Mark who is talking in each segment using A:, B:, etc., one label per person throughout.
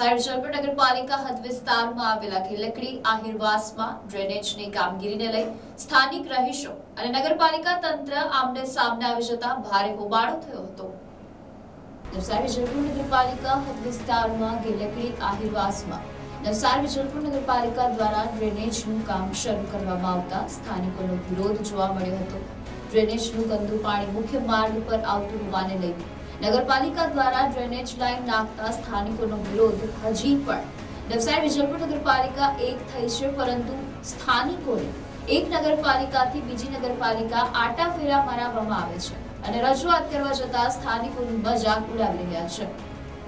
A: નવસારી જલપર નગરપાલિકા હદ વિસ્તારમાં આવેલા ખીલકડી, આહિરવાસમાં ડ્રેનેજની કામગીરીને લઈ સ્થાનિક રહીશો અને નગરપાલિકા તંત્ર આમને સામને આવી જતા ભારે હોબાળો થયો હતો. નવસારી જલપુર નગરપાલિકા હદ વિસ્તારમાં ગેલકડી આહિરવાસમાં નવસારી વિજલપુર નગરપાલિકા દ્વારા ડ્રેનેજનું કામ શરૂ કરવામાં આવતા સ્થાનિકોનો વિરોધ જોવા મળ્યો હતો. ડ્રેનેજનું ગંદુ પાણી મુખ્ય માર્ગ પર આવતું હોવાને લઈને નગરપાલિકા દ્વારા ડ્રેનેજ લાઇન નાખતા સ્થાનિકોનો વિરોધ હજી પણ. નવસારી વિજલપુર નગરપાલિકા એક થઈ છે, પરંતુ સ્થાનિકોને એક નગરપાલિકાથી બીજી નગરપાલિકા આટા ફેરા મરાવવામાં આવે છે અને રજૂઆત કરવા જતા સ્થાનિકોની મજાક ઉડાવી રહ્યા છે.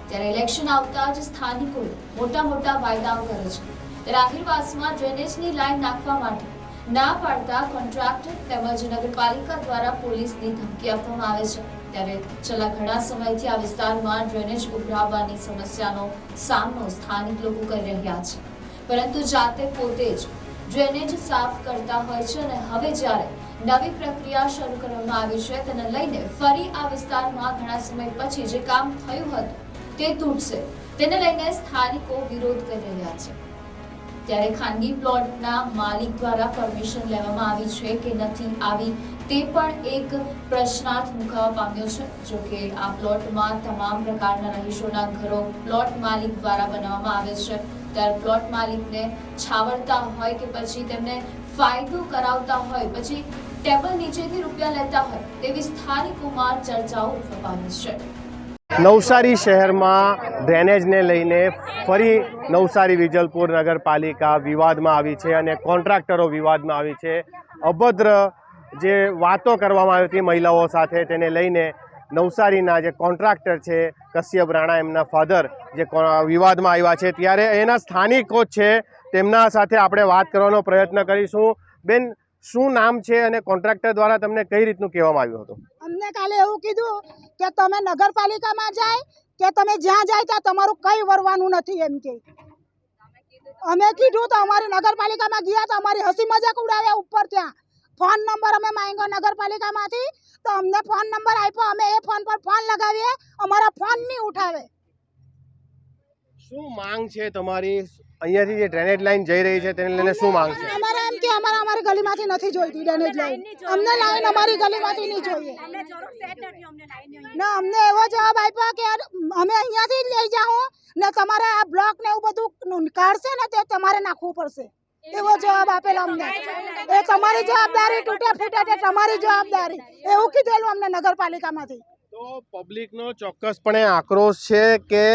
A: ત્યારે ઇલેક્શન આવતા જ સ્થાનિકો મોટા મોટા વાયદાઓ કરે છે. ત્યારે આહિરવાસમાં ડ્રેનેજની લાઇન નાખવા માટે ના પાડતા કોન્ટ્રાક્ટર તેમજ નગરપાલિકા દ્વારા પોલીસની ધમકી આપવામાં આવે છે. ત્યારે છેલ્લા ઘણા સમયથી આ વિસ્તારમાં ડ્રેનેજ ઉભરાવવાની સમસ્યાનો સામનો સ્થાનિક લોકો કરી રહ્યા છે. પરંતુ જાતે પોતે જ ડ્રેનેજ સાફ કરતા હોય છે અને હવે જ્યારે નવી પ્રક્રિયા શરૂ કરવામાં આવી છે, તેને લઈને ફરી આ વિસ્તારમાં ઘણા સમય પછી જે કામ થયું હતું તે તૂટશે. તેને લઈને સ્થાનિકો વિરોધ કરી રહ્યા છે. ત્યારે ખાનગી પ્લોટના માલિક દ્વારા પરમિશન લેવામાં આવી છે કે નથી આવી તે પણ એક પ્રશ્નાર્થ મુકાવા પામ્યો છે, જો કે આ પ્લોટમાં તમામ પ્રકારના રહીશોના ઘરો પ્લોટ માલિક દ્વારા બનાવવામાં આવે છે. ત્યારે પ્લોટ માલિકને છાવરતા હોય કે પછી તેમને ફાયદો કરાવતા હોય, પછી ટેબલ નીચેથી રૂપિયા લેતા હોય, તેવી સ્થાનિકોમાં ચર્ચાઓ ઉઠવા પામી છે.
B: નવસારી શહેરમાં ડ્રેનેજને લઈને ફરી નવસારી વિજલપુર નગરપાલિકા વિવાદમાં આવી છે અને કોન્ટ્રાક્ટરો વિવાદમાં આવી છે. અભદ્ર જે વાતો કરવામાં આવી હતી મહિલાઓ સાથે તેને લઈને નવસારીના જે કોન્ટ્રાક્ટર છે કશ્યપ રાણા, એમના ફાધર જે વિવાદમાં આવ્યા છે, ત્યારે એના સ્થાનિકો છે. તેમના સાથે આપણે વાત કરવાનો પ્રયત્ન કરીશું. બેન, શું નામ છે અને કોન્ટ્રાક્ટર દ્વારા તમને કઈ રીતનું કહેવામાં આવ્યું હતું?
C: અમને કાલે એવું કીધું કે તમે નગરપાલિકામાં જાય, કે તમે જ્યાં જાય ત્યાં તમારું કંઈ વરવાનું નથી એમ કે. અમે કીધું તો અમારી નગરપાલિકામાં ગયા તો અમારી હસી મજાક ઉડાવ્યા ઉપર ત્યાં. ફોન નંબર અમે માંગ્યો નગરપાલિકામાંથી. તો અમને ફોન નંબર આપ્યો. અમે એ ફોન પર ફોન લગાવીએ. અમારા ફોન નહીં ઉઠાવે.
B: શું માંગ છે તમારી? અહીંયાથી જે ડ્રેનેજ લાઈન જઈ રહી છે તેને લઈને શું માંગ છે?
C: અમારે એમ કે અમારે અમારી ગલીમાંથી નથી જોઈતી ડ્રેનેજ લાઈન અમને લાઈન અમારી ગલીમાંથી નહીં જોઈએ. ના અમને એવો જવાબ આપ્યો કે અમે અહીંયાથી જ લઈ જાઉં ને તમારે આ બ્લોક ને એવું બધું કાઢશે ને તે તમારે નાખવું પડશે. એવો જવાબ આપેલો અમને. એ તમારી જવાબદારી તૂટે ફૂટે તે તમારી જવાબદારી. એવું કીધેલું અમને નગરપાલિકામાંથી.
B: તો પબ્લિકનો ચોક્કસપણે આક્રોશ છે કે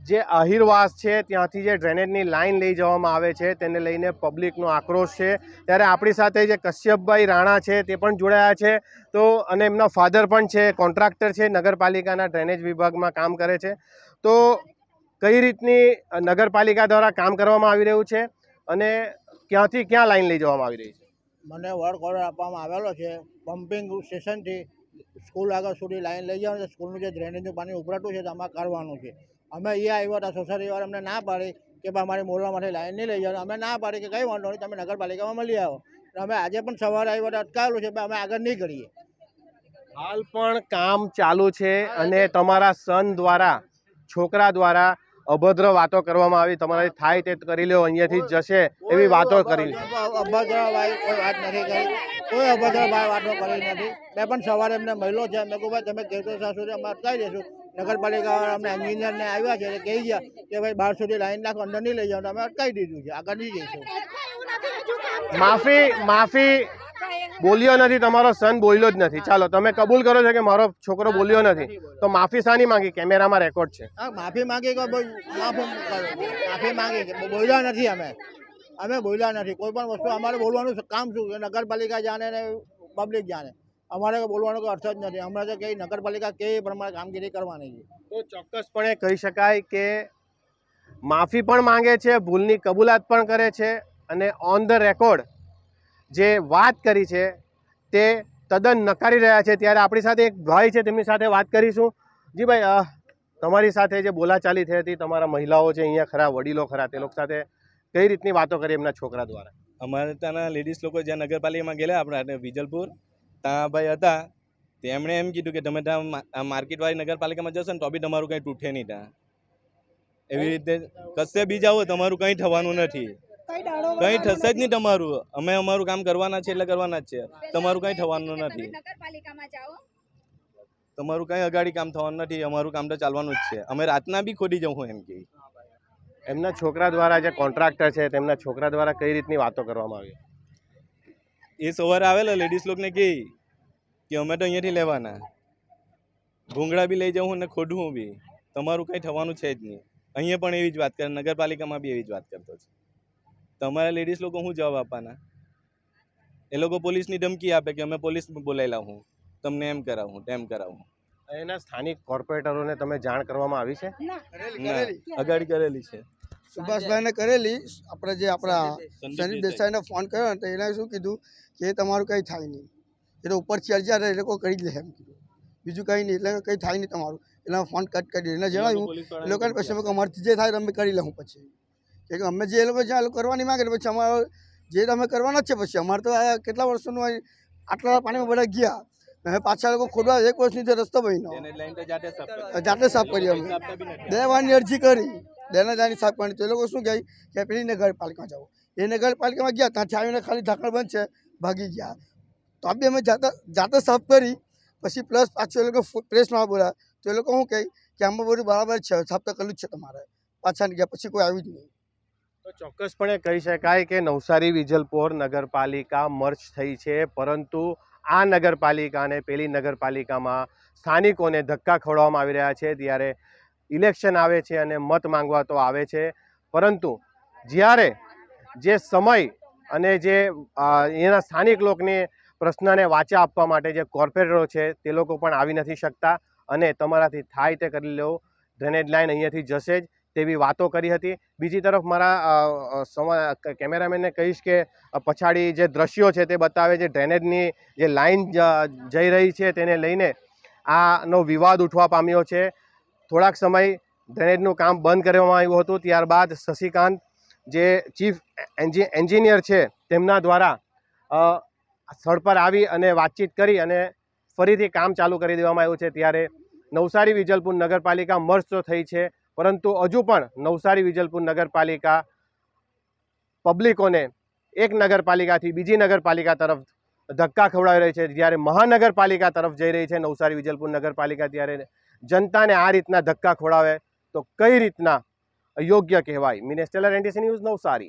B: જે અહિરવાસ છે ત્યાંથી જે ડ્રેનેજની લાઈન લઈ જવામાં આવે છે તેને લઈને પબ્લિકનો આક્રોશ છે. ત્યારે આપણી સાથે જે કશ્યપભાઈ રાણા છે તે પણ જોડાયા છે. તો અને એમના ફાધર પણ છે કોન્ટ્રાક્ટર છે નગરપાલિકાના ડ્રેનેજ વિભાગમાં કામ કરે છે. તો કઈ રીતની નગરપાલિકા દ્વારા કામ કરવામાં આવી રહ્યું છે? અને ક્યાંથી ક્યાં લાઈન લઈ જવામાં આવી રહી છે?
D: મને વર્ક ઓર્ડર આપવામાં આવેલો છે પમ્પિંગ સ્ટેશનથી સ્કૂલ આગળ સુધી લાઈન લઈ જવાનું છે. સ્કૂલનું જે ડ્રેનેજનું પાણી ઉભરાતું છે તેમાં કરવાનું છે. અમે અહીંયા આવ્યા હતા સોસાયટીવાળા અમને ના પાડી કે ભાઈ અમારી મોરલામાંથી લાઈન નહીં લઈ જવાનું. અમે ના પાડી કે કંઈ વાંધો નહીં તમે નગરપાલિકામાં મળી આવો. અમે આજે પણ સવારે આવ્યા હતા અટકાવેલું છે અમે આગળ નહીં કરીએ.
B: હાલ પણ કામ ચાલુ છે અને તમારા સન દ્વારા છોકરા દ્વારા અભદ્ર વાતો કરવામાં આવી. તમારાથી થાય તે કરી લો અહીંયાથી જ જશે એવી વાતો કરી
D: અભદ્રભાઈ કોઈ વાત નથી કરી. કોઈ અભદ્રભાઈ વાતો કરી નથી. મેં પણ સવારે એમને મહિલો છે. મેં કહું ભાઈ તમે કેતો ત્યાં સુધી અમે અટકાવી દઈશું. નગરપાલિકા અમને એન્જિનિયરને આવ્યા છે એટલે કહી ગયા કે ભાઈ બહાર સુધી લાઈન નાખો અંદર નહીં લઈ જાઓ. અમે અટકાવી દીધું છે. આગળ નહીં જઈશું
B: માફી માફી બોલ્યો નથી તમારો સન બોલ્યો જ નથી. ચાલો તમે કબૂલ કરો છો કે મારો છોકરો બોલ્યો નથી? તો માફી શાની માંગી? કેમેરામાં રેકોર્ડ છે.
D: માફી માંગી માફી માંગી કે બોલ્યા નથી અમે. અમે બોલ્યા નથી. કોઈ પણ વસ્તુ અમારે બોલવાનું કામ શું? નગરપાલિકા જાણે ને પબ્લિક જાણે. અમારે બોલવાનો કોઈ અર્થ જ નથી. અમારે તો કઈ નગરપાલિકા કે પ્રમાણે કામગીરી કરવાની છે.
B: તો ચોક્કસપણે કહી શકાય કે માફી પણ માંગે છે ભૂલની કબૂલાત પણ કરે છે અને ઓન ધ રેકોર્ડ જે વાત કરી છે તે તદ્દન નકારી રહ્યા છે. ત્યારે આપણી સાથે એક ભાઈ છે તેમની સાથે વાત કરીશું. જી ભાઈ તમારી સાથે જે બોલાચાલી થઈ હતી તમારા મહિલાઓ છે અહીંયા ખરા વડીલો ખરા તે લોકો સાથે કઈ રીતની વાતો કરી એમના છોકરા દ્વારા?
E: અમારે ત્યાંના લેડીઝ લોકો જ્યાં નગરપાલિકામાં ગયેલા આપણા વિજલપુર ત્યાં ભાઈ હતા. તેમણે એમ કીધું કે તમે ત્યાં માર્કેટવાળી નગરપાલિકામાં જશો ને તો બી તમારું કંઈ તૂટે નહીં ત્યાં. એવી રીતે કશે બી જાઓ તમારું કંઈ થવાનું નથી.
C: કઈ
E: થશે જ નહીં તમારું. અમે અમારું કામ કરવાના છે એટલે કરવાના જ છે. તમારું કંઈ થવાનું નથી. તમારું કંઈ અગાડી કામ થવાનું નથી. અમારું કામ તો ચાલવાનું જ છે. અમે રાતના બી ખોદી જવું એમ કે.
B: એમના છોકરા દ્વારા જે કોન્ટ્રાક્ટર છે તેમના છોકરા દ્વારા કઈ રીતની વાતો કરવામાં આવી?
E: એ સવારે આવેલા લેડીઝ લોકોને કહે કે અમે તો અહીંયાથી લેવાના. ભૂંગળા બી લઈ જાઉં ને ખોદવું બી. તમારું કંઈ થવાનું છે જ નહીં. અહીંયા પણ એવી જ વાત કરે નગરપાલિકામાં બી એવી જ વાત કરતો છે. તમારા લેડીઝ લોકો શું જવાબ આપવાના? એ લોકો પોલીસની ધમકી આપે કે અમે પોલીસ બોલાવી લાવું તમને એમ કરાવું તેમ કરાવું
B: એના સ્થાનિક કોર્પોરેટરોને તમે જાણ કરવામાં આવી છે?
E: ના. અગાડી કરેલી છે.
F: સુભાષભાઈને કરેલી. આપણે જે આપણા
E: સંદીપ
F: સંદીપ
E: દેસાઈ.
F: દેસાઈને ફોન કર્યો ને તો એને શું કીધું કે તમારું કંઈ થાય નહીં. એ તો ઉપરથી અરજી આવે એ લોકો કરી જ લે એમ કીધું. બીજું કંઈ નહીં એટલે કંઈ થાય નહીં તમારું. એટલે ફોન કટ કરી દીધો. એને જણાવ્યું એ લોકોને પછી અમે જે થાય અમે કરી લઉં પછી. કે અમે જે એ લોકો જ્યાં એ લોકો કરવાની માંગે તો પછી અમારે જે તમે કરવાના જ છે પછી અમારે તો આ કેટલા વર્ષોનું આ આટલા પાણીમાં બધા ગયા. હવે પાછા લોકો ખોદવા એક વર્ષની જે રસ્તો બન્યો.
E: એને લઈને તો જાતે સાફ કરતા.
F: જાતે સાફ કરી અમે.
E: પૈસા આપતા બી નથી.
F: બે વારની અરજી કરી. બેના જાની સાફ કરવાની. તો એ લોકો શું કહે? કે પેલી નગરપાલિકામાં જાઓ. એ નગરપાલિકામાં ગયા ત્યાંથી આવીને ખાલી ઢાંકણ બંધ છે ભાગી ગયા. તો આ બી અમે જાતે જાતે સાફ કરી. પછી પ્લસ પાછું એ લોકો પ્રેસમાં બોલ્યા. તો એ લોકો શું કહે? કે આમાં બધું બરાબર છે સાફ તો કરવું જ છે તમારે. પાછા નહીં ગયા પછી કોઈ આવ્યું જ નહીં.
B: તો ચોક્કસપણે કહી શકાય કે નવસારી વિજલપોર નગરપાલિકા મર્ચ થઈ છે, પરંતુ આ નગરપાલિકાને પેલી નગરપાલિકામાં સ્થાનિકોને ધક્કા ખવડાવવામાં આવી રહ્યા છે. ત્યારે ઇલેક્શન આવે છે અને મત માંગવા તો આવે છે, પરંતુ જ્યારે જે સમય અને જે એના સ્થાનિક લોકોને પ્રશ્નને વાચા આપવા માટે જે કોર્પોરેટરો છે, તે લોકો પણ આવી નથી શકતા અને તમારાથી થાય તે કરી લો, ડ્રેનેજ લાઇન અહીંયાથી જશે જ. તેવી વાતો કરી હતી. બીજી તરફ મારા કેમેરામેનને કહીશ કે પછાડી જે દ્રશ્યો છે તે બતાવે છે, ડ્રેનેજની જે લાઇન જઈ રહી છે તેને લઈને આનો વિવાદ ઉઠવા પામ્યો છે. થોડાક સમય ડ્રેનેજનું કામ બંધ કરવામાં આવ્યું હતું. ત્યારબાદ શશિકાંત, જે ચીફ એન્જિ, એન્જિનિયર છે, તેમના દ્વારા સ્થળ પર આવી અને વાતચીત કરી અને ફરીથી કામ ચાલુ કરી દેવામાં આવ્યું છે. ત્યારે નવસારી વિજલપુર નગરપાલિકા મર્જ તો થઈ છે. પરંતુ હજુ પણ નવસારી વિજલપુર નગરપાલિકા પબ્લિકોને એક નગરપાલિકાથી બીજી નગરપાલિકા તરફ ધક્કા ખવડાવી રહી છે. જ્યારે મહાનગરપાલિકા તરફ જઈ રહી છે, નવસારી વિજલપુર નગરપાલિકા, ત્યારે જનતાને આ રીતના ધક્કા ખવડાવે તો કઈ રીતના યોગ્ય કહેવાય? મિનેસ્ટેલર એનટીસી ન્યૂઝ, નવસારી.